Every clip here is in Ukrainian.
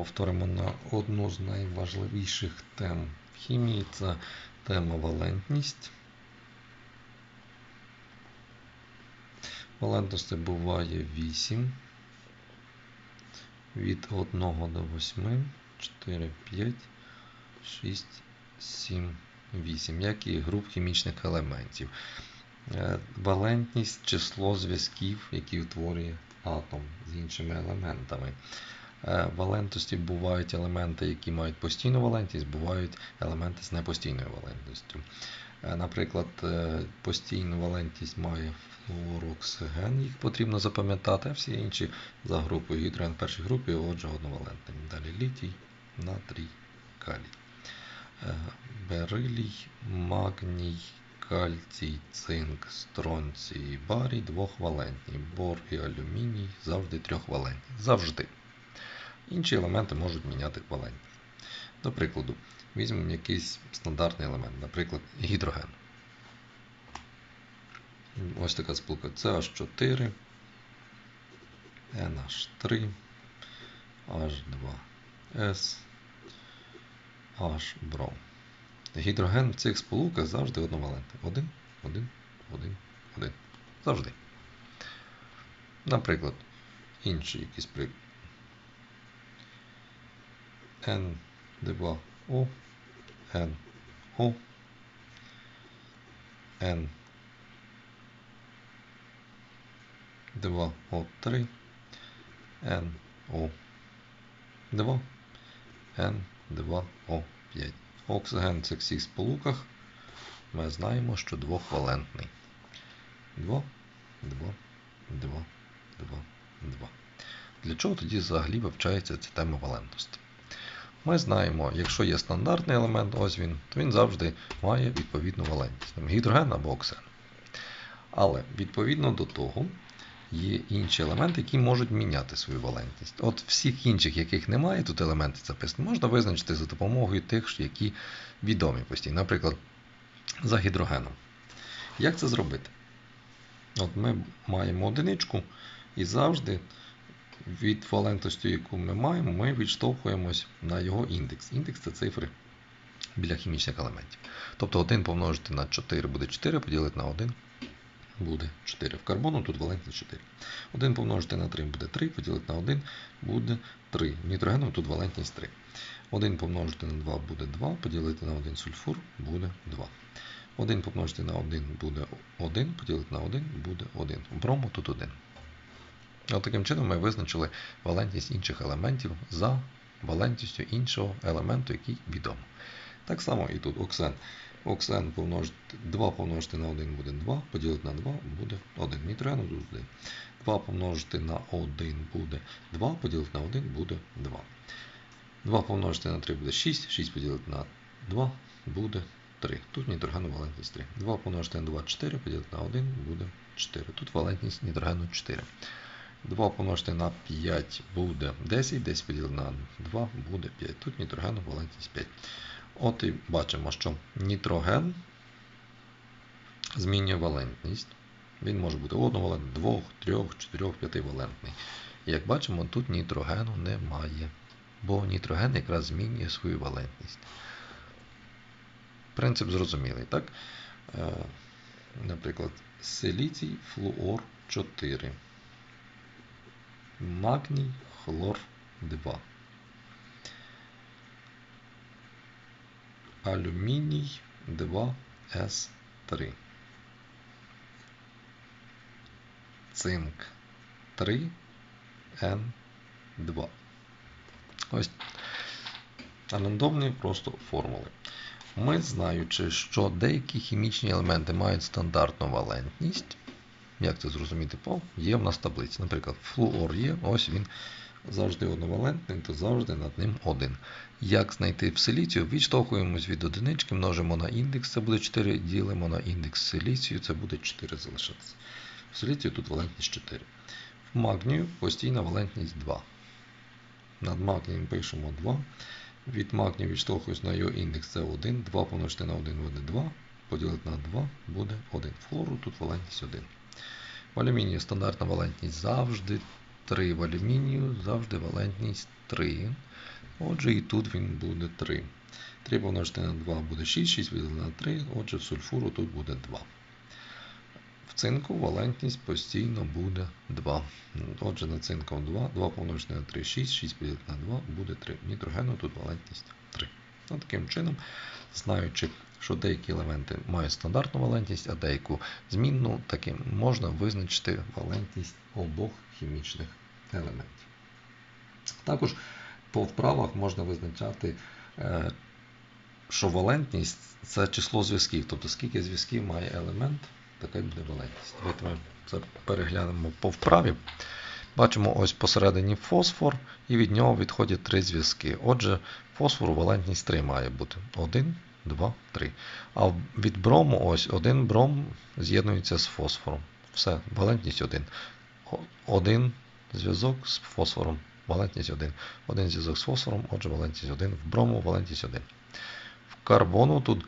повторимо на одну з найважливіших тем в хімії це тема валентність. Валентності буває 8. Від 1 до 8, 4, 5, 6, 7, 8, як і груп хімічних елементів. Е, Валентність число зв'язків, які утворює атом з іншими елементами. Е, Валентності бувають елементи, які мають постійну валентність, бувають елементи з непостійною валентністю. Е, Наприклад, е, постійну валентність має флуороксиген, їх потрібно запам'ятати, а всі інші за групою гідроген в першій групі, отже, одновалентним. Далі літій, натрій, калій. Берилій, магній, кальцій, цинк, стронцій, барій двохвалентні. Бор і алюміній завжди трьохвалентні. Завжди. Інші елементи можуть міняти валентність. До прикладу, візьмемо якийсь стандартний елемент, наприклад, гідроген. Ось така сполука CH4, NH3, H2S, H бром. Гідроген в цих сполуках завжди одновалентний. Один, один, один, один. Завжди. Наприклад, інший якийсь приклад. N2O, NO, N. 2O3, NO 2, N2O5. Оксиген в цих всіх сполуках. Ми знаємо, що двохвалентний. 2, 2, 2, 2, 2. Для чого тоді взагалі вивчається ця тема валентності? Ми знаємо, якщо є стандартний елемент, ось він, то він завжди має відповідну валентність. Гідроген або оксиген. Але відповідно до того є інші елементи, які можуть міняти свою валентність. От всіх інших, яких немає, тут елементи записані, можна визначити за допомогою тих, які відомі постійно. Наприклад, за гідрогеном. Як це зробити? От Ми маємо одиничку і завжди від валентності, яку ми маємо, ми відштовхуємось на його індекс. Індекс це цифри біля хімічних елементів. Тобто 1 помножити на 4 буде 4, поділити на 1 буде 4. В карбону тут валентність 4. 1 помножити на 3 буде 3, поділити на 1 буде 3. В нітрогену тут валентність 3. 1 помножити на 2 буде 2, поділити на 1 сульфур буде 2. 1 помножити на 1 буде 1, поділити на 1 буде 1. Брому тут 1. От таким чином ми визначили валентність інших елементів за валентністю іншого елементу, який відомо. Так само і тут оксен. Оксен помножити, 2 помножити на 1 буде 2, поділити на 2 буде 1. Нітроген тут 1. 2 помножити на 1 буде 2, поділити на 1 буде 2. 2 помножити на 3 буде 6, 6 поділити на 2 буде 3. Тут нітрогену валентність 3. 2 помножити на 2 4, поділити на 1 буде 4. Тут валентність нітрогену 4. 2 помножити на 5 буде 10, 10 поділити на 2 буде 5. Тут нітрогену валентність 5. От і бачимо, що нітроген змінює валентність. Він може бути одновалентний, 2, 3, 4, 5 валентний. Як бачимо, тут нітрогену немає. Бо нітроген якраз змінює свою валентність. Принцип зрозумілий, так? Е, Наприклад, силіцій флуор 4. Магній хлор 2. Алюміній 2С3. Цинк 3 Н2. Ось рандомні просто формули. Ми, знаючи, що деякі хімічні елементи мають стандартну валентність, як це зрозуміти по, є в нас таблиці. Наприклад, флуор є, ось він завжди одновалентний, то завжди над ним 1. Як знайти в силіцію? Відштовхуємось від одинички, множимо на індекс, це буде 4, ділимо на індекс силіцію, це буде 4 залишатися. В силіцію тут валентність 4. В магнію постійна валентність 2. Над магнієм пишемо 2. Від магнію відштовхуюсь на його індекс це 1. 2 помножити на 1 буде 2. Поділити на 2 буде 1. Флору тут валентність 1. В алюмінію стандартна валентність завжди 3 в алюмінію, завжди валентність 3. Отже, і тут він буде 3. 3 помножити на 2 буде 6, 6 поділити на 3, отже, в сульфуру тут буде 2. В цинку валентність постійно буде 2. Отже, на цинком 2, 2 помножити на 3, 6, 6 поділити на 2 буде 3. Нітрогену тут валентність 3. Ну, таким чином, знаючи, що деякі елементи мають стандартну валентність, а деяку змінну, таким можна визначити валентність обох хімічних елементів. Також по вправах можна визначати, е, що валентність це число зв'язків, тобто скільки зв'язків має елемент, така буде валентність. Давайте ми це переглянемо по вправі. Бачимо ось посередині фосфор, і від нього відходять три зв'язки. Отже, фосфору валентність 3 має бути. 1, 2, 3. А від брому ось один бром з'єднується з фосфором. Все, валентність 1. Один зв'язок з фосфором. Валентність 1. Один зв'язок з фосфором, отже, валентність 1. В брому валентність 1. В карбону тут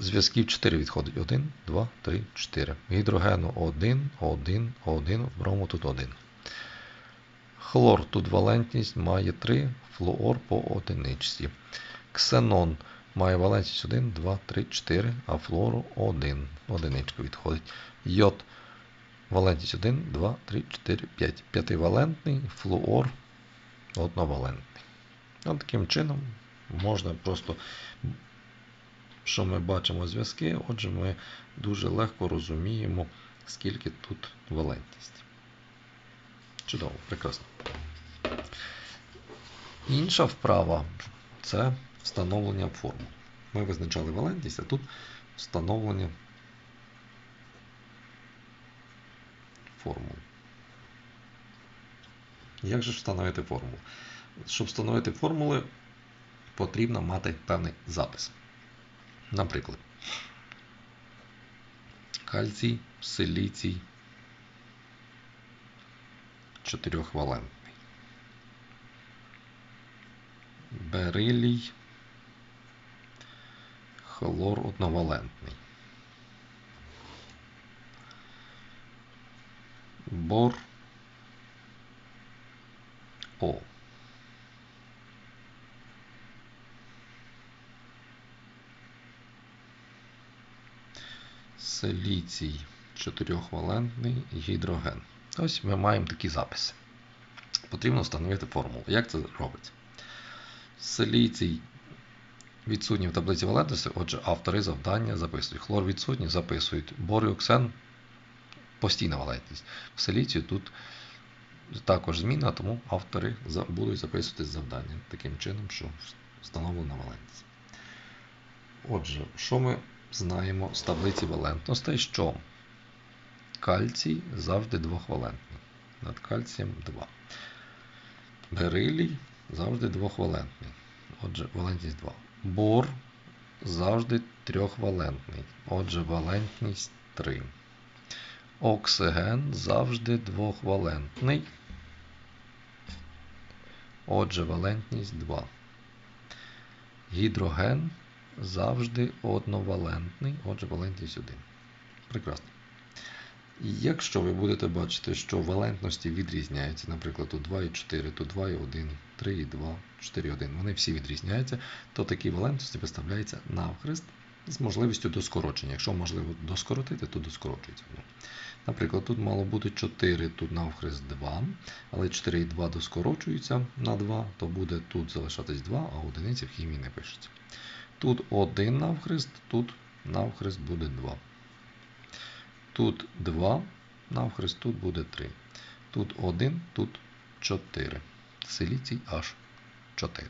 зв'язків 4 відходить. 1, 2, 3, 4. Гідрогену 1, 1, 1, в брому тут 1. Хлор тут валентність має 3, флуор по одиничці. Ксенон має валентність 1, 2, 3, 4, а флору 1. Одиничка відходить. Йод валентність 1, 2, 3, 4, 5. П'ятивалентний, флуор одновалентний. От таким чином можна просто, що ми бачимо зв'язки, отже, ми дуже легко розуміємо, скільки тут валентність. Чудово, прекрасно. Інша вправа це встановлення формул. Ми визначали валентність, а тут встановлення формул. Як же встановити формулу? Щоб встановити формули, потрібно мати певний запис. Наприклад, кальцій, силіцій, чотирьохвалентний. Берилій, хлор одновалентний. Бор О. Силіцій чотирьохвалентний гідроген. Ось ми маємо такі записи. Потрібно встановити формулу. Як це робиться? Силіцій відсутній в таблиці валентності, отже, автори завдання записують. Хлор відсутній, записують. Бор постійна валентність. В силіцію тут також зміна, тому автори будуть записувати завдання таким чином, що встановлена валентність. Отже, що ми знаємо з таблиці валентностей, що кальцій завжди двохвалентний. Над кальцієм 2. Берилій завжди двохвалентний. Отже, валентність 2. Бор завжди трьохвалентний. Отже, валентність 3. Оксиген завжди двохвалентний. Отже, валентність 2. Гідроген завжди одновалентний, отже, валентність 1. Прекрасно. І якщо ви будете бачити, що валентності відрізняються, наприклад, тут 2,4, тут 2,1, 3,2, 4,1, вони всі відрізняються, то такі валентності виставляються навхрест з можливістю доскорочення. Якщо можливо доскоротити, то доскорочується. Наприклад, тут мало бути 4, тут навхрест 2, але 4 і 2 доскорочуються на 2, то буде тут залишатись 2, а одиниці в хімії не пишеться. Тут 1 навхрест, тут навхрест буде 2. Тут 2 навхрест, тут буде 3. Тут 1, тут 4. Силіцій аж 4.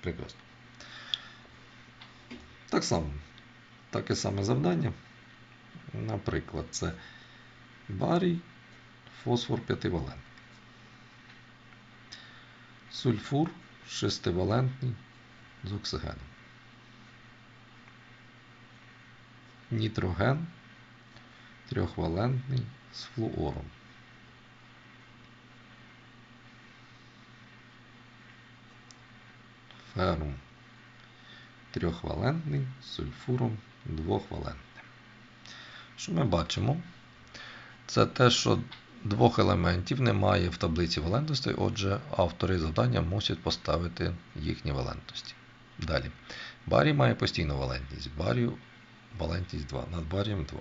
Прекрасно. Так само, таке саме завдання. Наприклад, це барій, фосфор п'ятивалентний. Сульфур шестивалентний з оксигеном. Нітроген трьохвалентний з флуором. Ферум трьохвалентний з сульфуром двохвалентним. Що ми бачимо? Це те, що двох елементів немає в таблиці валентностей, отже, автори завдання мусять поставити їхні валентності. Далі. Барій має постійну валентність. Барію валентність 2. Над барієм 2.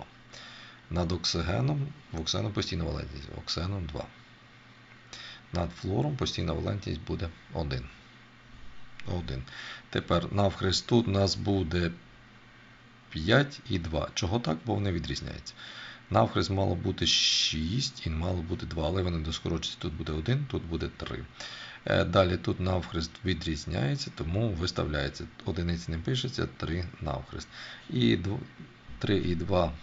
Над оксигеном в оксигену постійна валентність. Оксигеном 2. Над флором постійна валентність буде 1. 1. Тепер навхрест тут у нас буде 5 і 2. Чого так? Бо вони відрізняються. Навхрест мало бути 6 і мало бути 2, але вони доскорочуються. Тут буде 1, тут буде 3. Е, Далі тут навхрест відрізняється, тому виставляється. Одиниці не пишеться, 3 навхрест. І 3 і 2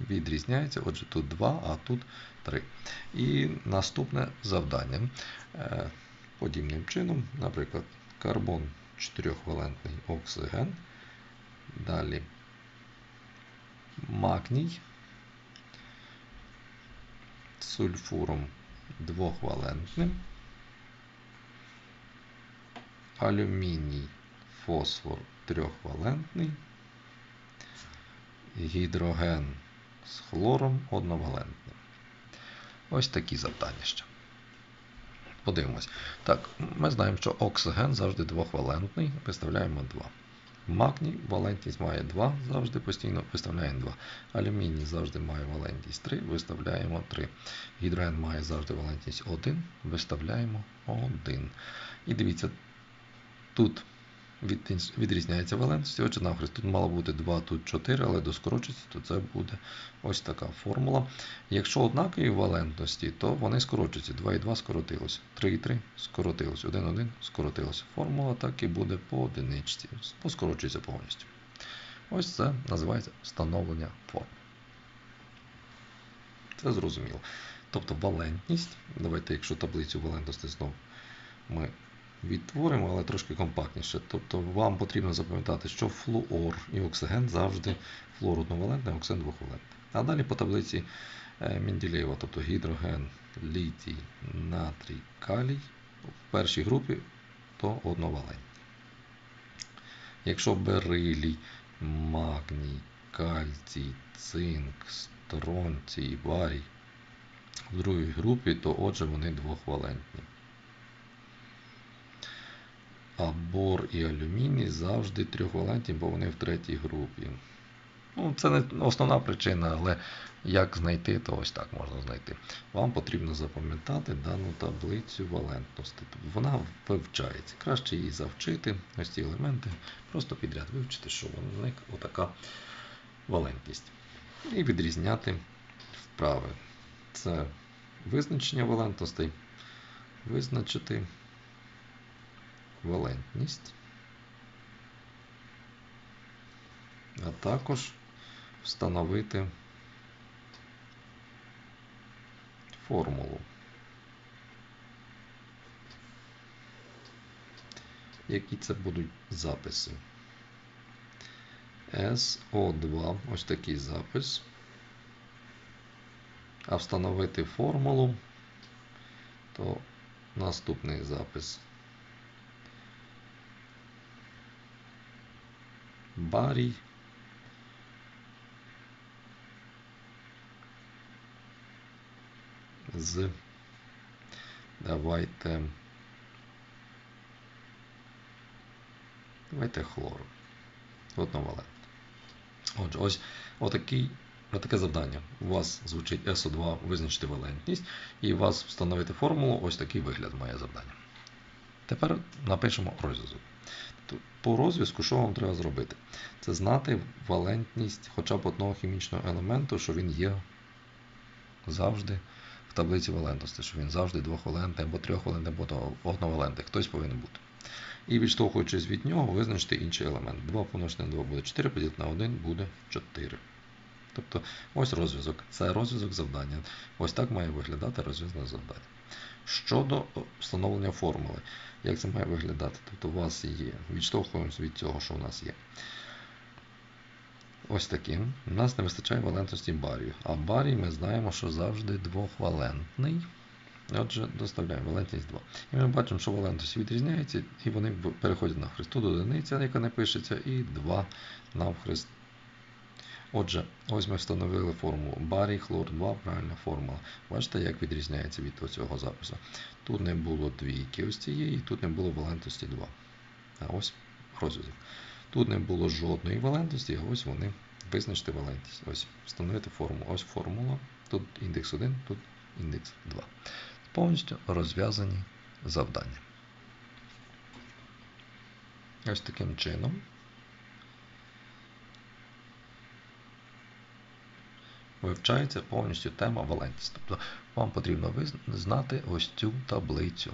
відрізняється, отже, тут 2, а тут 3. І наступне завдання. Е, Подібним чином, наприклад, карбон 4-валентний оксиген. Далі магній сульфуром двохвалентним, алюміній, фосфор трьохвалентний, гідроген з хлором одновалентним. Ось такі завдання ще. Подивимось. Так, ми знаємо, що оксиген завжди двохвалентний, виставляємо 2. Магній валентність має 2, завжди постійно виставляємо 2. Алюміній завжди має валентність 3, виставляємо 3. Гідроген має завжди валентність 1, виставляємо 1. І дивіться, тут відрізняється валентність. Отже, навхрест тут мало бути 2, тут 4, але доскорочується, то це буде ось така формула. Якщо однакові валентності, то вони скорочуються. 2 і 2 скоротилося, 3 і 3 скоротилось, 1 1 скоротилося. Формула так і буде по одиничці, поскорочується повністю. Ось це називається встановлення форм. Це зрозуміло. Тобто валентність, давайте, якщо таблицю валентності знову ми відтворимо, але трошки компактніше. Тобто вам потрібно запам'ятати, що флуор і оксиген завжди флуор одновалентний, а оксиген двохвалентний. А далі по таблиці Менділеєва, тобто гідроген, літій, натрій, калій в першій групі то одновалентні. Якщо берилій, магній, кальцій, цинк, стронцій, барій в другій групі, то отже вони двохвалентні. А бор і алюміній завжди трьохвалентні, бо вони в третій групі. Ну, Це не основна причина, але як знайти, то ось так можна знайти. Вам потрібно запам'ятати дану таблицю валентності. Тобто Вона вивчається. Краще її завчити, ось ці елементи, просто підряд вивчити, що в них отака валентність. І відрізняти вправи. Це визначення валентностей, визначити валентність, а також встановити формулу. Які це будуть записи? SO2, ось такий запис. А встановити формулу, то наступний запис. Барій. З давайте давайте хлору. Одновалентний. Отже, ось отакий, отаке завдання. У вас звучить СО2 визначити валентність, і у вас встановити формулу, ось такий вигляд має завдання. Тепер напишемо розв'язок. По розв'язку, що вам треба зробити? Це знати валентність хоча б одного хімічного елементу, що він є завжди в таблиці валентності, що він завжди двохвалентний або трьохвалентний, або одновалентний. Хтось повинен бути. І відштовхуючись від нього, визначити інший елемент. 2 помножити на 2 буде 4, поділити на 1 буде 4. Тобто ось розв'язок. Це розв'язок завдання. Ось так має виглядати розв'язане завдання. Щодо встановлення формули, як це має виглядати? Тобто у вас є, відштовхуємося від цього, що у нас є. Ось таким. У нас не вистачає валентності барію. А барій ми знаємо, що завжди двохвалентний. Отже, доставляємо валентність 2. І ми бачимо, що валентності відрізняються, і вони переходять на хрест. Тут одиниця, яка не пишеться, і 2 навхрест Отже, ось ми встановили формулу. Барій, хлор 2, правильна формула. Бачите, як відрізняється від цього запису. Тут не було двійки ось цієї, тут не було валентності 2. А ось розв'язок. Тут не було жодної валентності, а ось вони. Визначте валентність. Ось встановити формулу. Ось формула. Тут індекс 1, тут індекс 2. Повністю розв'язані завдання. Ось таким чином. Вивчається повністю тема валентність. Тобто вам потрібно знати ось цю таблицю.